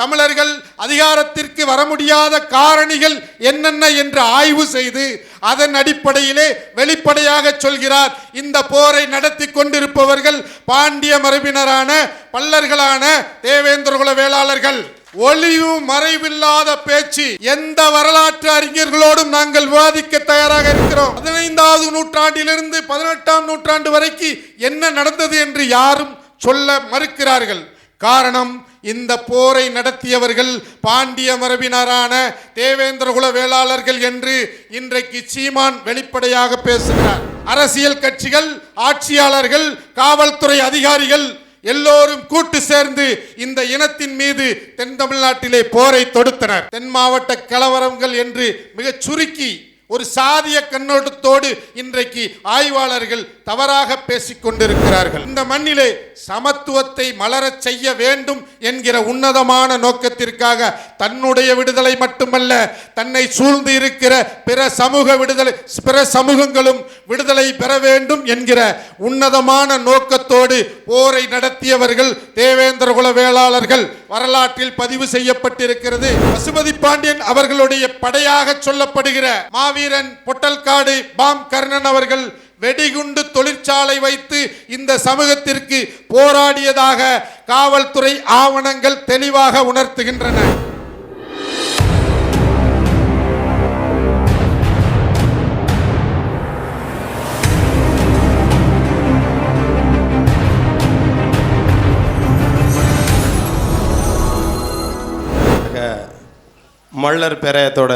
தமிழர்கள் அதிகாரத்திற்கு வர முடியாத காரணிகள் என்னென்ன என்று ஆய்வு செய்து அதன் அடிப்படையிலே வெளிப்படையாக சொல்கிறார். இந்த போரை நடத்தி கொண்டிருப்பவர்கள் பாண்டிய மரபினரான பல்லர்களான தேவேந்திரகுல வேளாளர்கள். ஒளிவு மறைவில்லாத பேச்சு. எந்த வரலாற்று அறிஞர்களோடும் நாங்கள் விவாதிக்க தயாராக இருக்கிறோம். பதினைந்தாவது நூற்றாண்டிலிருந்து பதினெட்டாம் நூற்றாண்டு வரைக்கும் என்ன நடந்தது என்று யாரும் சொல்ல மறுக்கிறார்கள். காரணம் இந்த போரை நடத்தியவர்கள் பாண்டிய மரபினரான தேவேந்திரகுல வேளாளர்கள் என்று இன்றைக்கு சீமான் வெளிப்படையாக பேசுகிறார். அரசியல் கட்சிகள் ஆட்சியாளர்கள் காவல்துறை அதிகாரிகள் எல்லோரும் கூட்டு சேர்ந்து இந்த இனத்தின் மீது தென் தமிழ்நாட்டிலே போரை தொடுத்தனர். தென் மாவட்ட கலவரங்கள் என்று மிகச் சுருக்கி ஒரு சாதிய கண்ணோட்டத்தோடு இன்றைக்கு ஆய்வாளர்கள் தவறாக பேசிக் கொண்டிருக்கிறார்கள். இந்த மண்ணிலே சமத்துவத்தை மலரச் செய்ய வேண்டும் என்கிற உன்னதமான நோக்கத்திற்காக தன்னுடைய விடுதலை மட்டுமல்ல தன்னை சூழ்ந்து இருக்கிற பிற சமூக விடுதலை பிற சமூகங்களும் விடுதலை பெற வேண்டும் என்கிற உன்னதமான நோக்கத்தோடு போரை நடத்தியவர்கள் தேவேந்திரகுல வேளாளர்கள் வரலாற்றில் பதிவு செய்யப்பட்டிருக்கிறது. பசுமதி பாண்டியன் அவர்களுடைய படையாக சொல்லப்படுகிற மாவீரன் பொட்டல்காடு பாம் கர்ணன் அவர்கள் வெடிகுண்டு தொழிற்சாலை வைத்து இந்த சமூகத்திற்கு போராடியதாக காவல்துறை ஆவணங்கள் தெளிவாக உணர்த்துகின்றன. மல்லர் பேராயத்தோட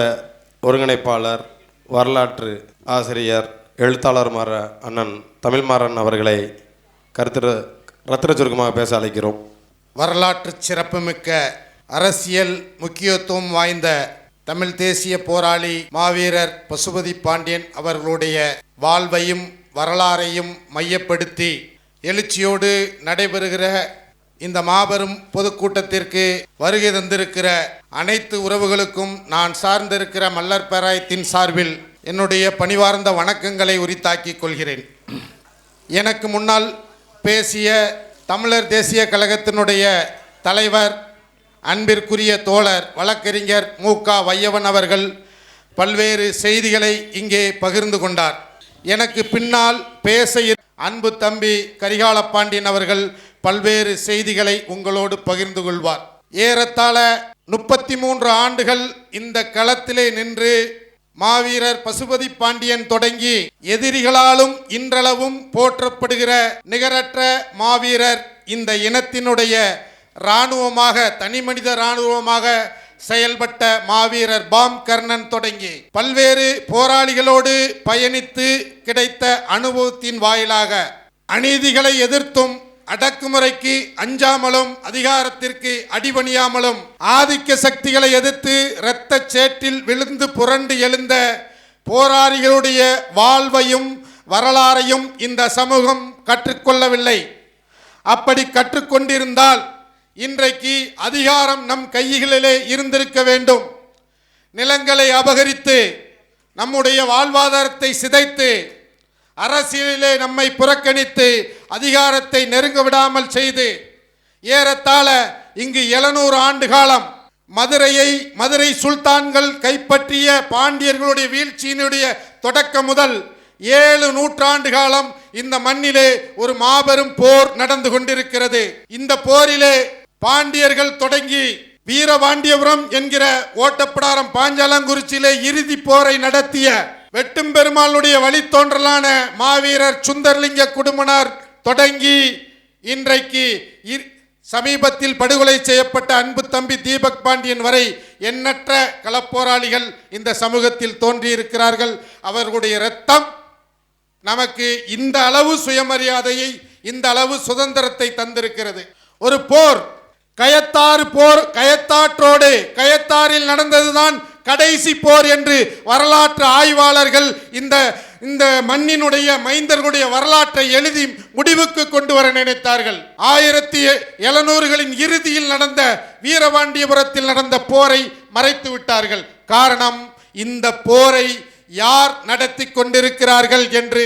ஒருங்கிணைப்பாளர் வரலாற்று ஆசிரியர் எழுத்தாளர் மாற அண்ணன் தமிழ்மாறன் அவர்களை கருத்து ரத்தின சுருக்கமாக பேச அழைக்கிறோம். வரலாற்று சிறப்புமிக்க அரசியல் முக்கியத்துவம் வாய்ந்த தமிழ் தேசிய போராளி மாவீரர் பசுபதி பாண்டியன் அவர்களுடைய வாழ்வையும் வரலாறையும் மையப்படுத்தி எழுச்சியோடு நடைபெறுகிற இந்த மாபெரும் பொதுக்கூட்டத்திற்கு வருகை தந்திருக்கிற அனைத்து உறவுகளுக்கும் நான் சார்ந்திருக்கிற மல்லர் பேராயத்தின் சார்பில் என்னுடைய பணிவார்ந்த வணக்கங்களை உரித்தாக்கிக் கொள்கிறேன். எனக்கு முன்னால் பேசிய தமிழர் தேசிய கழகத்தினுடைய தலைவர் அன்பிற்குரிய தோழர் வழக்கறிஞர் மு. க. வையவன் அவர்கள் பல்வேறு செய்திகளை இங்கே பகிர்ந்து கொண்டார். எனக்கு பின்னால் பேச அன்பு தம்பி கரிகால பாண்டியன் அவர்கள் பல்வேறு செய்திகளை உங்களோடு பகிர்ந்து கொள்வார். ஏறத்தாழ முப்பத்தி மூன்று ஆண்டுகள் இந்த களத்திலே நின்று மாவீரர் பசுபதி பாண்டியன் தொடங்கி எதிரிகளாலும் இன்றளவும் போற்றப்படுகிற நிகரற்ற மாவீரர் இந்த இனத்தினுடைய இராணுவமாக தனிமனித இராணுவமாக செயல்பட்ட மாவீரர் பாம் கர்ணன் தொடங்கி பல்வேறு போராளிகளோடு பயணித்து கிடைத்த அனுபவத்தின் வாயிலாக அநீதிகளை எதிர்த்தும் அடக்குமுறைக்கு அஞ்சாமலும் அதிகாரத்திற்கு அடிபணியாமலும் ஆதிக்க சக்திகளை எதிர்த்து இரத்த சேற்றில் விழுந்து புரண்டு எழுந்த போராளிகளுடைய வாழ்வையும் வரலாறையும் இந்த சமூகம் கற்றுக்கொள்ளவில்லை. அப்படி கற்றுக்கொண்டிருந்தால் இன்றைக்கு அதிகாரம் நம் கைகளிலே இருந்திருக்க வேண்டும். நிலங்களை அபகரித்து நம்முடைய வாழ்வாதாரத்தை சிதைத்து அரசியலிலே நம்மை புறக்கணித்து அதிகாரத்தை நெருங்க விடாமல் செய்து ஏறத்தாழ இங்கு எழுநூறு ஆண்டு காலம் மதுரையை மதுரை சுல்தான்கள் கைப்பற்றிய பாண்டியர்களுடைய வீழ்ச்சியினுடைய தொடக்கம் முதல் ஏழு நூற்றாண்டு காலம் இந்த மண்ணிலே ஒரு மாபெரும் போர் நடந்து கொண்டிருக்கிறது. இந்த போரிலே பாண்டியர்கள் தொடங்கி வீரபாண்டியபுரம் என்கிற ஓட்டப்படாரம் பாஞ்சாலங்குறிச்சியிலே இறுதி போரை நடத்திய வெட்டும் பெருமாளுடைய வழித்தோன்றலான மாவீரர் சுந்தர்லிங்க குடும்பனார் தொடங்கி இன்றைக்கு சமீபத்தில் படுகொலை செய்யப்பட்ட அன்பு தம்பி தீபக் பாண்டியன் வரை எண்ணற்ற களப்போராளிகள் இந்த சமூகத்தில் தோன்றியிருக்கிறார்கள். அவர்களுடைய இரத்தம் நமக்கு இந்த அளவு சுயமரியாதையை இந்த அளவு சுதந்திரத்தை தந்திருக்கிறது. ஒரு போர் கயத்தாறு போர் கயத்தாற்றோடு கயத்தாறில் நடந்ததுதான் கடைசி போர் என்று வரலாற்று ஆய்வாளர்கள் இந்த இந்த மண்ணினுடைய மைந்தர்களுடைய வரலாற்றை எழுதி முடிவுக்கு கொண்டு வர நினைத்தார்கள். ஆயிரத்தி எழுநூறுகளின் இறுதியில் நடந்த வீரபாண்டியபுரத்தில் நடந்த போரை மறைத்து விட்டார்கள். காரணம் இந்த போரை யார் நடத்தி கொண்டிருக்கிறார்கள் என்று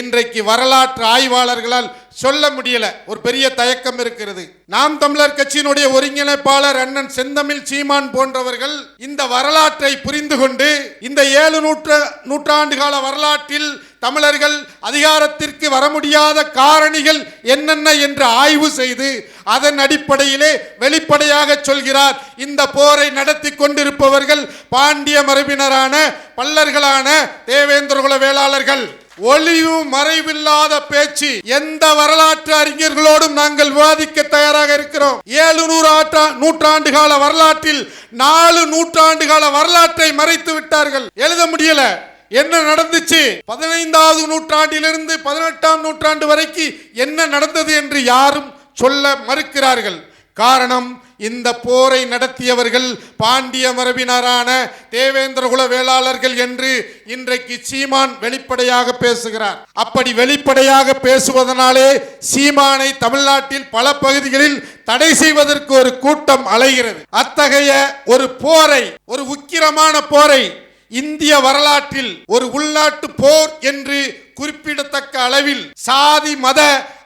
இன்றைக்கு வரலாற்று ஆய்வாளர்களால் சொல்ல முடியல. ஒரு பெரிய தயக்கம் இருக்கிறது. நாம் தமிழர் கட்சியினுடைய ஒருங்கிணைப்பாளர் அண்ணன் செந்தமிழ் சீமான் போன்றவர்கள் இந்த வரலாற்றை புரிந்து கொண்டு இந்த ஏழு நூற்று நூற்றாண்டு கால வரலாற்றில் தமிழர்கள் அதிகாரத்திற்கு வர முடியாத காரணிகள் என்னென்ன என்று ஆய்வு செய்து அதன் அடிப்படையிலே வெளிப்படையாக சொல்கிறார். இந்த போரை நடத்தி கொண்டிருப்பவர்கள் பாண்டிய மரபினரான பல்லர்களான தேவேந்திரகுல வேளாளர்கள். ஒளிவு மறைவில்லாத பேச்சு. எந்த வரலாற்று அறிஞர்களோடும் நாங்கள் விவாதிக்க தயாராக இருக்கிறோம். ஏழு நூறு ஆற்றா நூற்றாண்டு கால வரலாற்றில் நாலு நூற்றாண்டு கால வரலாற்றை மறைத்து விட்டார்கள். எழுத முடியல. என்ன நடந்துச்சு? பதினைந்தாவது நூற்றாண்டிலிருந்து பதினெட்டாம் நூற்றாண்டு வரைக்கும் என்ன நடந்தது என்று யாரும் சொல்ல மறுக்கிறார்கள். காரணம் இந்த போரை நடத்தியவர்கள் பாண்டிய மரபினரான தேவேந்திரகுல வேளாளர்கள் என்று இன்றைக்கு சீமான் வெளிப்படையாக பேசுகிறார். அப்படி வெளிப்படையாக பேசுவதனாலே சீமானை தமிழ்நாட்டில் பல பகுதிகளில் தடை செய்வதற்கு ஒரு கூட்டம் அலைகிறது. அத்தகைய ஒரு போரை ஒரு உக்கிரமான போரை இந்திய வரலாற்றில் ஒரு உள்நாட்டு போர் என்று குறிப்பிடத்தக்க அளவில் சாதி மத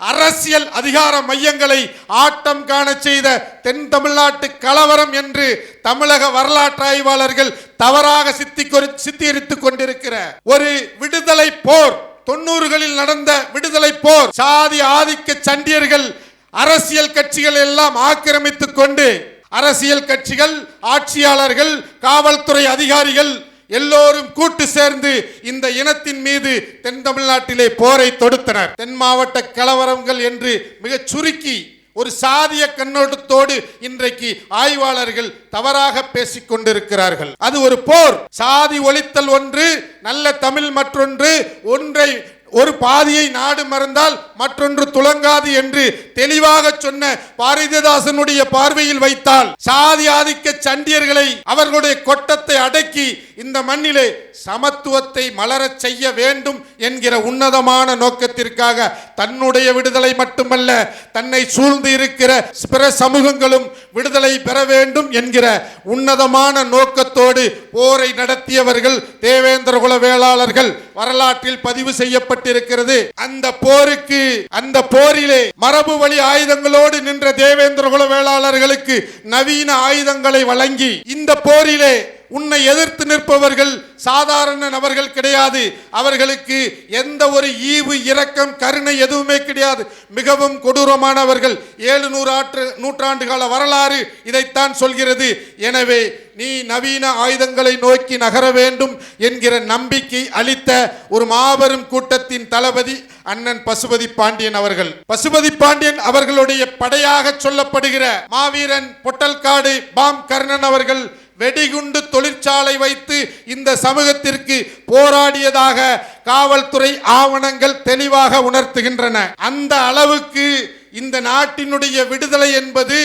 அரசியல் அதிகார மையங்களை ஆட்டம் காண செய்த தென் தமிழ்நாட்டு கலவரம் என்று தமிழக வரலாற்று ஆய்வாளர்கள் தவறாக சித்தி சித்தரித்துக் கொண்டிருக்கிற ஒரு விடுதலை போர் தொண்ணூறுகளில் நடந்த விடுதலை போர் சாதி ஆதிக்க சண்டியர்கள் அரசியல் கட்சிகள் எல்லாம் ஆக்கிரமித்துக் கொண்டு அரசியல் கட்சிகள் ஆட்சியாளர்கள் காவல்துறை அதிகாரிகள் எல்லோரும் கூட்டு சேர்ந்து இந்த இனத்தின் மீது தென் தமிழ்நாட்டிலே போரை தொடுத்தனர். தென் மாவட்ட கலவரங்கள் என்று மிகச் சுருக்கி ஒரு சாதிய கண்ணோட்டத்தோடு இன்றைக்கு ஆய்வாளர்கள் தவறாக பேசிக் கொண்டிருக்கிறார்கள். அது ஒரு போர். சாதி ஒழித்தல் ஒன்று நல்ல தமிழ் மற்றொன்று ஒன்றை ஒரு பாதியை நாடு மறந்தால் மற்றொன்று துலங்காது என்று தெளிவாக சொன்ன பாரதிதாசனுடைய பார்வையில் வைத்தால் சாதி ஆதிக்க சண்டியர்களை அவர்களுடைய கொட்டத்தை அடக்கி இந்த மண்ணிலே சமத்துவத்தை மலரச் செய்ய வேண்டும் என்கிற உன்னதமான நோக்கத்திற்காக தன்னுடைய விடுதலை மட்டுமல்ல தன்னை சூழ்ந்து இருக்கிற பிற சமூகங்களும் விடுதலை பெற வேண்டும் என்கிற உன்னதமான நோக்கத்தோடு போரை நடத்தியவர்கள் தேவேந்திரகுல வேளாளர்கள் வரலாற்றில் பதிவு செய்யப்பட்டிருக்கிறது. அந்த போருக்கு அந்த போரிலே மரபு வழி ஆயுதங்களோடு நின்ற தேவேந்திரகுல வேளாளர்களுக்கு நவீன ஆயுதங்களை வழங்கி இந்த போரிலே உன்னை எதிர்த்து நிற்பவர்கள் சாதாரண நபர்கள் கிடையாது. அவர்களுக்கு எந்த ஒரு ஈவு இரக்கம் கருணை எதுவுமே கிடையாது. மிகவும் கொடூரமானவர்கள். ஏழு நூறு ஆற்று நூற்றாண்டு கால வரலாறு இதைத்தான் சொல்கிறது. எனவே நீ நவீன ஆயுதங்களை நோக்கி நகர வேண்டும் என்கிற நம்பிக்கை அளித்த ஒரு மாபெரும் கூட்டத்தின் தளபதி அண்ணன் பசுபதி பாண்டியன் அவர்கள். பசுபதி பாண்டியன் அவர்களுடைய படையாக சொல்லப்படுகிற மாவீரன் பொட்டல்காடு பாம் கர்ணன் அவர்கள் வெடிகுண்டு தொழிற்சாலை வைத்து இந்த சமூகத்திற்கு போராடியதாக காவல்துறை ஆவணங்கள் தெளிவாக உணர்த்துகின்றன. அந்த அளவுக்கு இந்த நாட்டினுடைய விடுதலை என்பது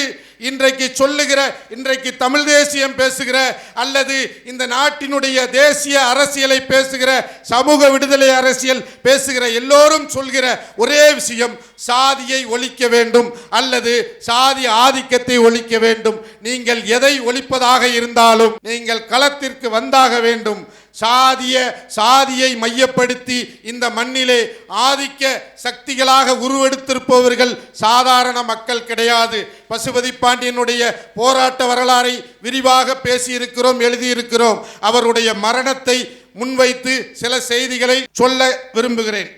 இன்றைக்கு சொல்லுகிற இன்றைக்கு தமிழ் தேசியம் பேசுகிற அல்லது இந்த நாட்டினுடைய தேசிய அரசியலை பேசுகிற சமூக விடுதலை அரசியல் பேசுகிற எல்லோரும் சொல்கிற ஒரே விஷயம் சாதியை ஒழிக்க வேண்டும் அல்லது சாதி ஆதிக்கத்தை ஒழிக்க வேண்டும். நீங்கள் எதை ஒழிப்பதாக இருந்தாலும் நீங்கள் களத்திற்கு வந்தாக வேண்டும். சாதிய சாதியை மையப்படுத்தி இந்த மண்ணிலே ஆதிக்க சக்திகளாக உருவெடுத்திருப்பவர்கள் சாதாரண மக்கள் கிடையாது. பசுபதி பாண்டியனுடைய போராட்ட வரலாறை விரிவாக பேசியிருக்கிறோம் எழுதியிருக்கிறோம். அவருடைய மரணத்தை முன்வைத்து சில செய்திகளை சொல்ல விரும்புகிறேன்.